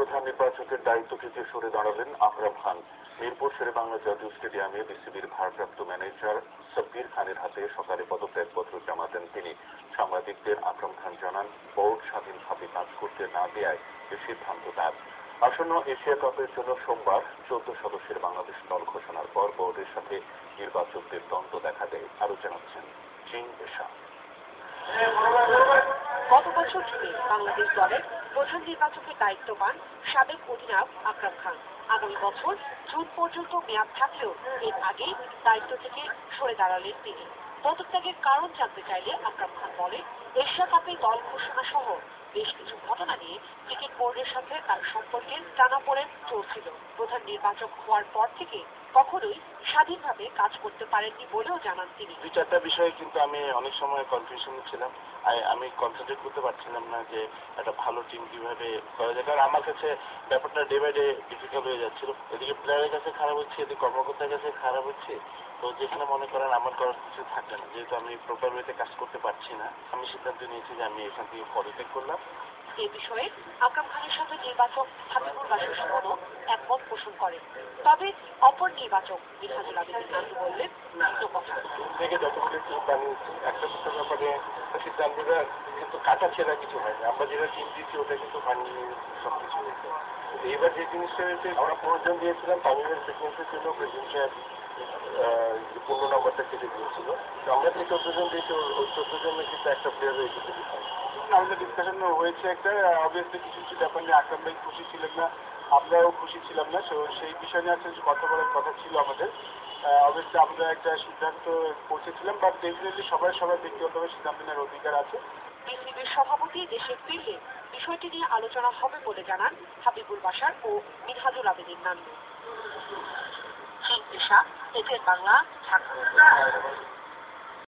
প্রধান নির্বাচকের দায়িত্ব থেকে সরে দাঁড়ালেন আকরাম খান। মিরপুর শেরে বাংলা জাতীয় স্টেডিয়ামে বিসিবির ভারপ্রাপ্ত ম্যানেজার সাব্বির খানের হাতে সকালে পদত্যাগপত্র জমা দেন তিনি। সাংবাদিকদের আকরাম খান জানান, বোর্ড স্বাধীনভাবে কাজ করতে না দেয়ায় এ সিদ্ধান্ত তার। আসন্ন এশিয়া কাপের জন্য সোমবার চোদ্দ সদস্যের বাংলাদেশ দল ঘোষণার পর বোর্ডের সাথে নির্বাচকদের দ্বন্দ্ব দেখা দেয়। আরও জানাচ্ছেন চিং এশা গত বছর জুনে বাংলাদেশ দলের প্রধান নির্বাচকের দায়িত্ব পান সাবেক অধিনায়ক আকরাম খান। আগামী বছর জুন পর্যন্ত মেয়াদ থাকলেও এর আগেই দায়িত্ব থেকে সরে দাঁড়ালেন তিনি। পদত্যাগের কারণ জানতে চাইলে আকরাম খান বলেন, এশিয়া কাপে দল ঘোষণা সহ বেশ কিছু ঘটনা নিয়ে ক্রিকেট বোর্ডের সাথে তার সম্পর্কের টানাপোড়েন চলছিল। প্রধান নির্বাচক হওয়ার পর থেকে কখনোই স্বাধীনভাবে কাজ করতে পারেননি বলেও জানান তিনি। দুই চারটা বিষয়ে কিন্তু আমি অনেক সময় কনফিউশন ছিলাম। আমি কনসেন্ট্রেট করতে পারছিলাম না যে একটা ভালো টিম কীভাবে করা যায়। কারণ আমার কাছে ব্যাপারটা ডে বাই ডে ডিফিকাল্ট হয়ে যাচ্ছিল। এদিকে প্লেয়ারের কাছে খারাপ হচ্ছে এদিকে কর্মকর্তার কাছে খারাপ হচ্ছে। তো যেখানে মনে করেন আমার করার কিছু থাকে না। যেহেতু আমি প্রপার ওয়েতে কাজ করতে পারছি না আমি সিদ্ধান্ত নিয়েছি যে আমি এখান থেকে পদত্যাগ করলাম। এ বিষয়ে আকরাম খানের সাথে নির্বাচক হাবিবুর বাসুর পোষণ করেন তবে অপর নির্বাচক বললেন ভিন্ন কথা। থেকে যতগুলো টিম বানিয়েছি একটা দুটো ব্যাপারে সিদ্ধান্তটা কিন্তু কাটা ছেঁড়া কিছু হয়নি। আমরা যেটা টিম দিচ্ছি ওটা কিন্তু বানিয়ে সব কিছু হয়েছে এবার যে জিনিসটা হয়েছে আমরা প্রয়োজন দিয়েছিলাম তামিমের ফিটনেসের জন্য প্রেসিডেন্ট সাহেব পনেরো নম্বরটা কেটে দিয়েছিল। তো আমরা যে চোদ্দ জন দিয়েছি ওই- চোদ্দ জনের কিন্তু একটা প্লেয়ার হয়ে যেতে আমাদের ডিসকাশন হয়েছে একটা অবভিয়াসলি কিছু কিছু ব্যাপার নিয়ে আকরাম ভাই খুশি ছিলেন না। আমরাও খুশি ছিলাম না। তো সেই বিষয় নিয়ে আসলে কথা বলার কথা ছিল আমাদের। অবভিয়াসলি আমরা একটা সিদ্ধান্ত পৌঁছেছিলাম বাট ডেফিনেটলি সবাই সবার ব্যক্তিগতভাবে সিদ্ধান্ত নেওয়ার অধিকার আছে। বিসিবির সভাপতি দেশে ফিরলে বিষয়টি নিয়ে আলোচনা হবে বলে জানান হাবিবুল বাসার ও মিনহাজুল আবেদিন পেশা এদের বাংলা ঢাকা।